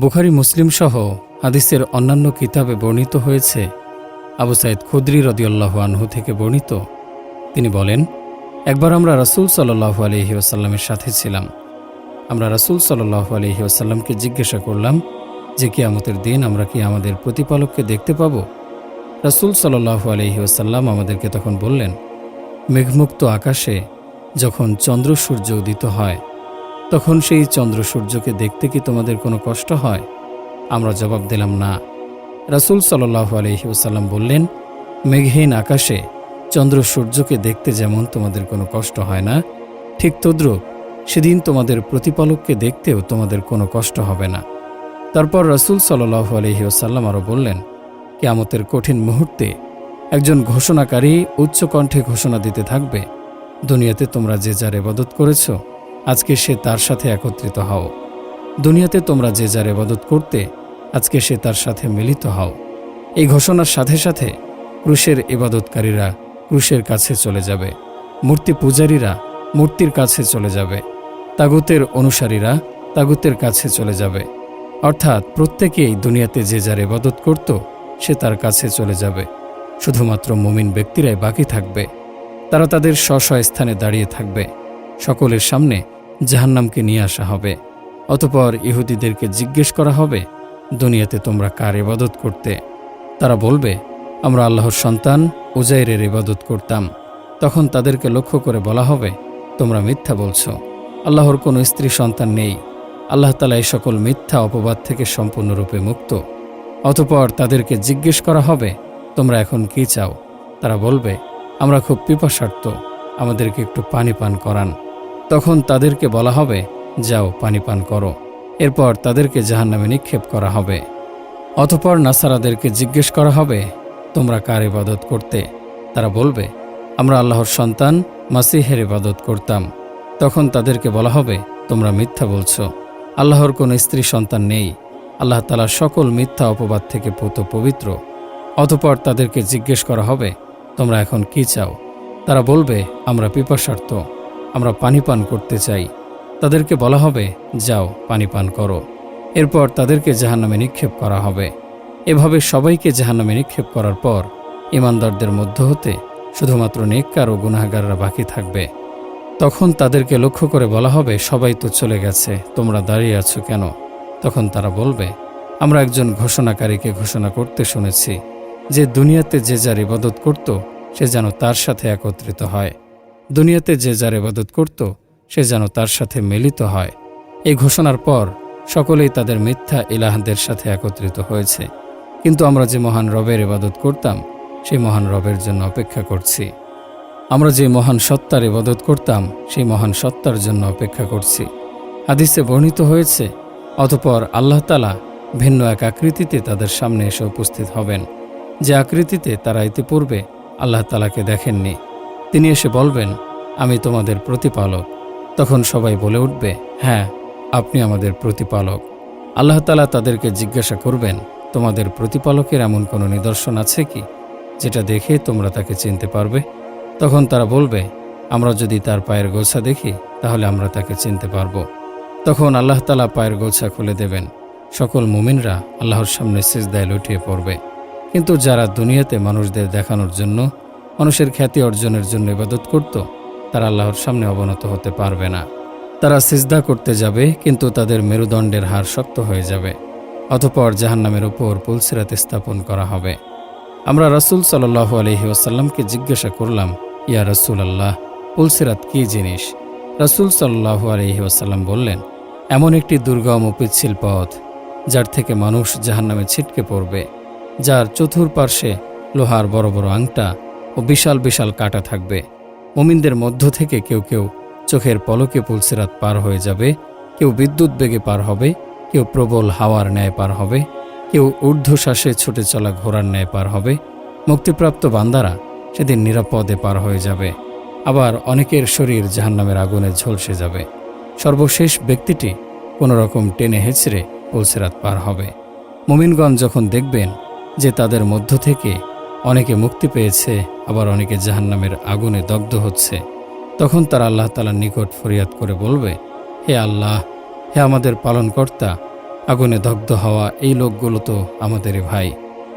বুখারি, মুসলিম সহ হাদিসের অন্যান্য কিতাবে বর্ণিত হয়েছে, আবু সাইদ খুদ্রি রদিউল্লাহ আনহু থেকে বর্ণিত। তিনি বলেন, একবার আমরা রাসূল সাল্লাহ আলহি ওসাল্লামের সাথে ছিলাম। আমরা রাসূল সাল্লাহ আলহি ওসাল্লামকে জিজ্ঞাসা করলাম যে, কিয়ামতের দিন আমরা কি আমাদের প্রতিপালককে দেখতে পাব? রাসূল সাল্লাহ আলহি ওসাল্লাম আমাদেরকে তখন বললেন, মেঘমুক্ত আকাশে যখন চন্দ্র সূর্য উদিত হয় তখন সেই চন্দ্র সূর্যকে দেখতে কি তোমাদের কোনো কষ্ট হয়? আমরা জবাব দিলাম, না। রাসূল সাল্লাহ আলহি ওসাল্লাম বললেন, মেঘহীন আকাশে চন্দ্র সূর্যকে দেখতে যেমন তোমাদের কোনো কষ্ট হয় না, ঠিক তদ্রুপ সেদিন তোমাদের প্রতিপালককে দেখতেও তোমাদের কোনো কষ্ট হবে না। তারপর রাসূল সাল্লাহ আলহি ওসাল্লাম আরও বললেন, কেয়ামতের কঠিন মুহূর্তে একজন ঘোষণাকারী উচ্চকণ্ঠে ঘোষণা দিতে থাকবে। দুনিয়াতে তোমরা যে যার এবাদত করেছ আজকে সে তার সাথে একত্রিত হও। দুনিয়াতে তোমরা যে যার এবাদত করতে, আজকে সে তার সাথে মিলিত হও। এই ঘোষণার সাথে সাথে ক্রুশের এবাদতকারীরা ক্রুশের কাছে চলে যাবে। মূর্তি পূজারীরা মূর্তির কাছে চলে যাবে। তাগুতের অনুসারীরা তাগুতের কাছে চলে যাবে। অর্থাৎ প্রত্যেকেই দুনিয়াতে যে যার এবাদত করত, সে তার কাছে চলে যাবে। শুধুমাত্র মুমিন ব্যক্তিরাই বাকি থাকবে। তারা তাদের স্ব স্থানে দাঁড়িয়ে থাকবে। সকলের সামনে জাহান্নামকে নিয়ে আসা হবে। অতপর ইহুদিদেরকে জিজ্ঞেস করা হবে, দুনিয়াতে তোমরা কার ইবাদত করতে? তারা বলবে, আমরা আল্লাহর সন্তান উজাইরের ইবাদত করতাম। তখন তাদেরকে লক্ষ্য করে বলা হবে, তোমরা মিথ্যা বলছো। আল্লাহর কোনো স্ত্রী সন্তান নেই। আল্লাহ তালা এই সকল মিথ্যা অপবাদ থেকে সম্পূর্ণরূপে মুক্ত। অতপর তাদেরকে জিজ্ঞেস করা হবে, তোমরা এখন কি চাও? তারা বলবে, আমরা খুব পিপাসার্থ। আমাদেরকে একটু পানি পান করান। তখন তাদেরকে বলা হবে, যাও, পানি পান করো। এরপর তাদেরকে জাহান্নামে নিক্ষেপ করা হবে। অতপর নাসারাদেরকে জিজ্ঞেস করা হবে, তোমরা কার ইবাদত করতে? তারা বলবে, আমরা আল্লাহর সন্তান, মাসিহের ইবাদত করতাম। তখন তাদেরকে বলা হবে, তোমরা মিথ্যা বলছ। আল্লাহর কোনো স্ত্রী সন্তান নেই। আল্লাহ তালা সকল মিথ্যা অপবাদ থেকে পুত পবিত্র। অতপর তাদেরকে জিজ্ঞেস করা হবে, তোমরা এখন কি চাও? তারা বলবে, আমরা পিপাসার্থ, আমরা পানি পান করতে চাই। তাদেরকে বলা হবে, যাও, পানি পান করো। এরপর তাদেরকে জাহান্নামে নিক্ষেপ করা হবে। এভাবে সবাইকে জাহান্নামে নিক্ষেপ করার পর ইমানদারদের মধ্য হতে শুধুমাত্র নেককার ও গুনাহগাররা বাকি থাকবে। তখন তাদেরকে লক্ষ্য করে বলা হবে, সবাই তো চলে গেছে, তোমরা দাঁড়িয়ে আছো কেন? তখন তারা বলবে, আমরা একজন ঘোষণাকারীকে ঘোষণা করতে শুনেছি, যে দুনিয়াতে যে যার ইবাদত করত সে যেন তার সাথে একত্রিত হয়। দুনিয়াতে যে যার ইবাদত করত, সে যেন তার সাথে মিলিত হয়। এই ঘোষণার পর সকলেই তাদের মিথ্যা ইলাহদের সাথে একত্রিত হয়েছে। কিন্তু আমরা যে মহান রবের ইবাদত করতাম, সেই মহান রবের জন্য অপেক্ষা করছি। আমরা যে মহান সত্তার ইবাদত করতাম, সেই মহান সত্তার জন্য অপেক্ষা করছি। হাদিসে বর্ণিত হয়েছে, অতপর আল্লাহ তালা ভিন্ন এক আকৃতিতে তাদের সামনে এসে উপস্থিত হবেন। যে আকৃতিতে তারা ইতিপূর্বে আল্লাহ তালাকে দেখেননি। তিনি এসে বলবেন, আমি তোমাদের প্রতিপালক। তখন সবাই বলে উঠবে হ্যাঁ আপনি আমাদের প্রতিপালক। আল্লাহ তালা তাদেরকে জিজ্ঞাসা করবেন, তোমাদের প্রতিপালকের এমন কোনো নিদর্শন আছে কি, যেটা দেখে তোমরা তাকে চিনতে পারবে? তখন তারা বলবে, আমরা যদি তার পায়ের গোছা দেখি, তাহলে আমরা তাকে চিনতে পারব। তখন আল্লাহ তালা পায়ের গোছা খুলে দেবেন। সকল মুমিনরা আল্লাহর সামনে সিজদায় লুটিয়ে পড়বে। কিন্তু যারা দুনিয়াতে মানুষদের দেখানোর জন্য, মানুষের খ্যাতি অর্জনের জন্য ইবাদত করত, তারা আল্লাহর সামনে অবনত হতে পারবে না। তারা সিজদা করতে যাবে, কিন্তু তাদের মেরুদণ্ডের হার শক্ত হয়ে যাবে। অতপর জাহান্নামের উপর পুলসিরাত স্থাপন করা হবে। আমরা রাসূল সাল্লাহ আলহি ওসাল্লামকে জিজ্ঞাসা করলাম, ইয়া রসুল আল্লাহ পুলসিরাত কী জিনিস? রাসূল সাল্লাহ আলহি ওসাল্লাম বললেন, এমন একটি দুর্গম পিচ্ছিল পথ, যার থেকে মানুষ জাহান্নামে ছিটকে পড়বে। যার চতুর্পার্শ্বে লোহার বড় বড় আংটা ও বিশাল বিশাল কাটা থাকবে। মুমিনদের মধ্য থেকে কেউ কেউ চোখের পলকে পুলসিরাত পার হয়ে যাবে, কেউ বিদ্যুৎ বেগে পার হবে, কেউ প্রবল হাওয়ার ন্যায় পার হবে, কেউ ঊর্ধ্বশ্বাসে ছুটে চলা ঘোড়ার ন্যায় পার হবে। মুক্তিপ্রাপ্ত বান্দারা সেদিন নিরাপদে পার হয়ে যাবে। আবার অনেকের শরীর জাহান্নামের আগুনে ঝলসে যাবে। সর্বশেষ ব্যক্তিটি কোনো রকম টেনে হেঁচড়ে পুলসিরাত পার হবে। মুমিনগঞ্জ যখন দেখবেন যে তাদের মধ্য থেকে অনেকে মুক্তি পেয়েছে, আবার অনেকে জাহান্নামের আগুনে দগ্ধ হচ্ছে। তখন তারা আল্লাহ তালার নিকট ফরিয়াদ করে বলবে, হে আল্লাহ, হে আমাদের পালনকর্তা, আগুনে দগ্ধ হওয়া এই লোকগুলো তো আমাদেরই ভাই।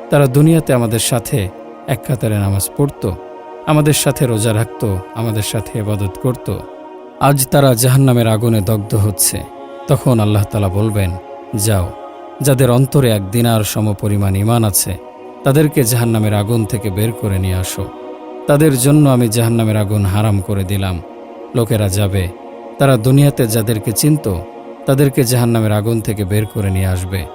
তারা দুনিয়াতে আমাদের সাথে এক কাতারে নামাজ পড়ত, আমাদের সাথে রোজা রাখত, আমাদের সাথে এবাদত করত। আজ তারা জাহান্নামের আগুনে দগ্ধ হচ্ছে। তখন আল্লাহ তালা বলবেন, যাও। যাদের অন্তরে এক দিনার সম পরিমাণ ইমান আছে, তাদেরকে জাহান্নামের আগুন থেকে বের করে নিয়ে আসো। তাদের জন্য আমি জাহান্নামের আগুন হারাম করে দিলাম। লোকেরা যাবে, তারা দুনিয়াতে যাদেরকে চিনত, তাদেরকে জাহান্নামের আগুন থেকে বের করে নিয়ে আসবে।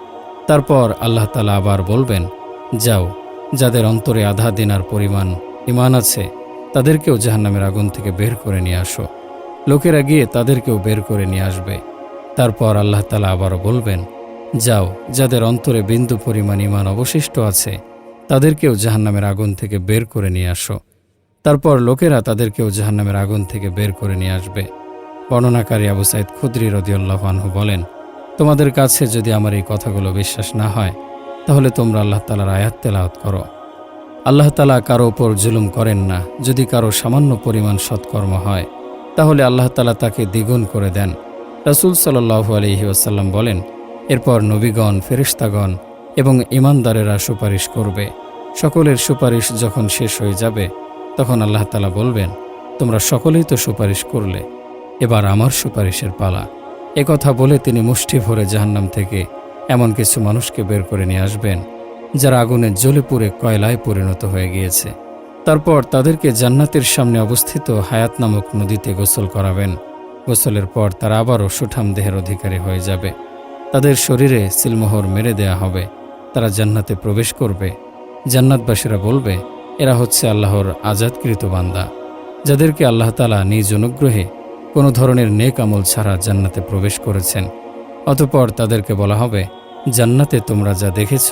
তারপর আল্লাহ তালা আবার বলবেন, যাও, যাদের অন্তরে আধা দিনার পরিমাণ ইমান আছে, তাদেরকেও জাহান্নামের আগুন থেকে বের করে নিয়ে আসো। লোকেরা গিয়ে তাদেরকেও বের করে নিয়ে আসবে। তারপর আল্লাহ তালা আবারও বলবেন যাও, যাদের অন্তরে বিন্দু পরিমাণ ইমান অবশিষ্ট আছে, তাদেরকেও জাহান্নামের আগুন থেকে বের করে নিয়ে আসো। তারপর লোকেরা তাদেরকেও জাহান্নামের আগুন থেকে বের করে নিয়ে আসবে। বর্ণনাকারী আবু সাইদ খুদ্রি রদিউল্লাহ আনহু বলেন, তোমাদের কাছে যদি আমার এই কথাগুলো বিশ্বাস না হয়, তাহলে তোমরা আল্লাহ তালার আয়াত তেলাওয়াত করো। আল্লাহ তালা কারও ওপর জুলুম করেন না। যদি কারও সামান্য পরিমাণ সৎকর্ম হয়, তাহলে আল্লাহ তালা তাকে দ্বিগুণ করে দেন। রাসুল সাল্লাহু আলহি বলেন এরপর নবীগণ ফেরিস্তাগণ এবং ইমানদারেরা সুপারিশ করবে। সকলের সুপারিশ যখন শেষ হয়ে যাবে, তখন আল্লাহ তালা বলবেন, তোমরা সকলেই তো সুপারিশ করলে, এবার আমার সুপারিশের পালা। কথা বলে তিনি মুষ্টি ভরে জাহান্নাম থেকে এমন কিছু মানুষকে বের করে নিয়ে আসবেন, যারা আগুনে জ্বলে পুড়ে কয়লায় পরিণত হয়ে গিয়েছে। তারপর তাদেরকে জান্নাতের সামনে অবস্থিত হায়াত নামক নদীতে গোসল করাবেন। গোসলের পর তারা আবারও সুঠাম দেহের অধিকারী হয়ে যাবে। তাদের শরীরে সিলমোহর মেরে দেয়া হবে। তারা জান্নাতে প্রবেশ করবে। জান্নাতবাসীরা বলবে, এরা হচ্ছে আল্লাহর আজাদকৃত বান্দা, যাদেরকে আল্লাহ তালা নিজ অনুগ্রহে কোনো ধরনের নেক আমল ছাড়া জান্নাতে প্রবেশ করেছেন। অতপর তাদেরকে বলা হবে, জান্নাতে তোমরা যা দেখেছ,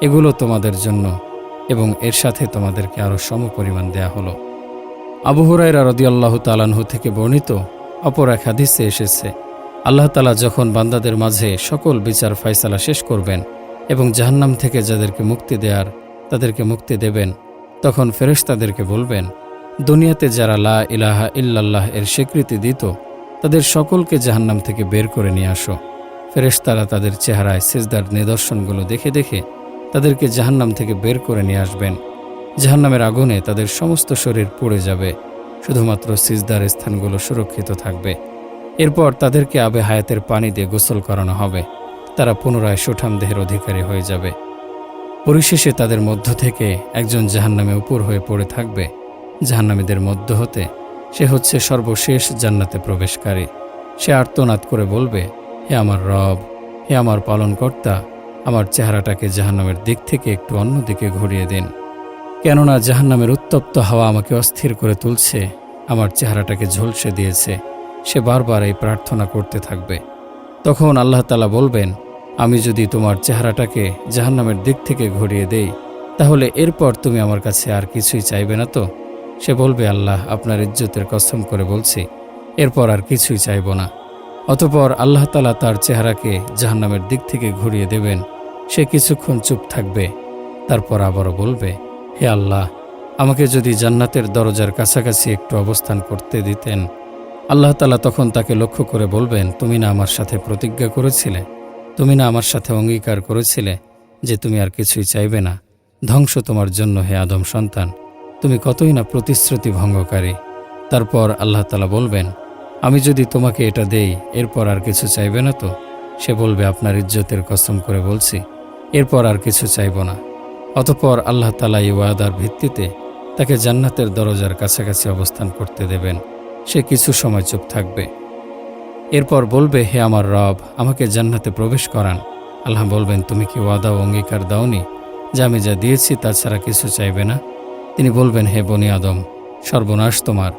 এগুলো তোমাদের জন্য এবং এর সাথে তোমাদেরকে আরও সমপরিমাণ দেয়া হলো। আবু হুরাইরা রদিয়াল্লাহ তালানহু থেকে বর্ণিত অপর এক হাদিসে এসেছে আল্লাহ তালা যখন বান্দাদের মাঝে সকল বিচার ফয়সালা শেষ করবেন এবং জাহান্নাম থেকে যাদেরকে মুক্তি দেয়ার, তাদেরকে মুক্তি দেবেন, তখন ফেরেশ তাদেরকে বলবেন, দুনিয়াতে যারা লা ইলাহা ইল্লাল্লাহ এর স্বীকৃতি দিত, তাদের সকলকে জাহান্নাম থেকে বের করে নিয়ে আসো। ফেরেশতারা তাদের চেহারায় সেজদার নিদর্শনগুলো দেখে দেখে তাদেরকে জাহান্নাম থেকে বের করে নিয়ে আসবেন। জাহান্নামের আগুনে তাদের সমস্ত শরীর পড়ে যাবে, শুধুমাত্র সিজদার স্থানগুলো সুরক্ষিত থাকবে। এরপর তাদেরকে আবে হায়াতের পানি দিয়ে গোসল করানো হবে। তারা পুনরায় সুঠাম দেহের অধিকারী হয়ে যাবে। পরিশেষে তাদের মধ্য থেকে একজন জাহান্নামে উপর হয়ে পড়ে থাকবে। জাহান্নামীদের মধ্য হতে সে হচ্ছে সর্বশেষ জান্নাতে প্রবেশকারী। সে আর্তনাদ করে বলবে, হে আমার রব, হে আমার পালনকর্তা, আমার চেহারাটাকে জাহান্নামের দিক থেকে একটু অন্যদিকে ঘুরিয়ে দিন। কেননা জাহান্নামের উত্তপ্ত হাওয়া আমাকে অস্থির করে তুলছে, আমার চেহারাটাকে ঝলসে দিয়েছে। সে বারবার এই প্রার্থনা করতে থাকবে। তখন আল্লাহ তালা বলবেন, আমি যদি তোমার চেহারাটাকে জাহান্নামের দিক থেকে ঘুরিয়ে দেই, তাহলে এরপর তুমি আমার কাছে আর কিছুই চাইবে না তো? সে বলবে, আল্লাহ আপনার ইজ্জতের কসম করে বলছি, এরপর আর কিছুই চাইব না। অতপর আল্লাহ তালা তার চেহারাকে জাহান্নামের দিক থেকে ঘুরিয়ে দেবেন, সে কিছুক্ষণ চুপ থাকবে। তারপর আবারও বলবে, হে আল্লাহ, আমাকে যদি জান্নাতের দরজার কাছাকাছি একটু অবস্থান করতে দিতেন আল্লাহ তালা তখন তাকে লক্ষ্য করে বলবেন, তুমি না আমার সাথে প্রতিজ্ঞা করেছিলে? তুমি না আমার সাথে অঙ্গীকার করেছিলে যে তুমি আর কিছুই চাইবে না? ধ্বংস তোমার জন্য, হে আদম সন্তান। তুমি কতই না প্রতিশ্রুতি ভঙ্গকারী তারপর আল্লাহ তালা বলবেন, আমি যদি তোমাকে এটা দেই, এরপর আর কিছু চাইবে না তো? সে বলবে, আপনার ইজ্জতের কসম করে বলছি, এরপর আর কিছু চাইব না। অতপর আল্লাহ তালা এই ওয়াদার ভিত্তিতে তাকে জান্নাতের দরজার কাছাকাছি অবস্থান করতে দেবেন। সে কিছু সময় চুপ থাকবে। এরপর বলবে, হে আমার রব, আমাকে জান্নাতে প্রবেশ করান। আল্লাহ বলবেন, তুমি কি ওয়াদা অঙ্গীকার দাওনি? যে আমি যা দিয়েছি তাছাড়া কিছু চাইবে না? তিনি বলবেন, হে বনি আদম, সর্বনাশ তোমার।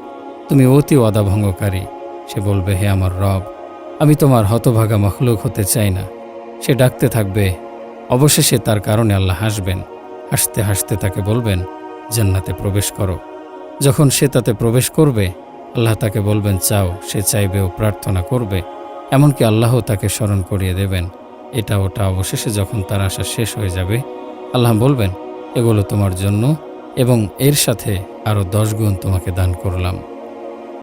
তুমি অতি ওয়াদা ভঙ্গকারী। সে বলবে, হে আমার রব, আমি তোমার হতভাগা মখলুক হতে চাই না। সে ডাকতে থাকবে। অবশেষে তার কারণে আল্লাহ হাসবেন। হাসতে হাসতে তাকে বলবেন, জান্নাতে প্রবেশ করো। যখন সে তাতে প্রবেশ করবে আল্লাহ তাকে বলবেন, চাও, সে চাইবে ও প্রার্থনা করবে। এমনকি আল্লাহ তাকে স্মরণ করিয়ে দেবেন। এটা ওটা অবশেষে যখন তার আশা শেষ হয়ে যাবে, আল্লাহ বলবেন, এগুলো তোমার জন্য এবং এর সাথে আরও দশ গুণ তোমাকে দান করলাম।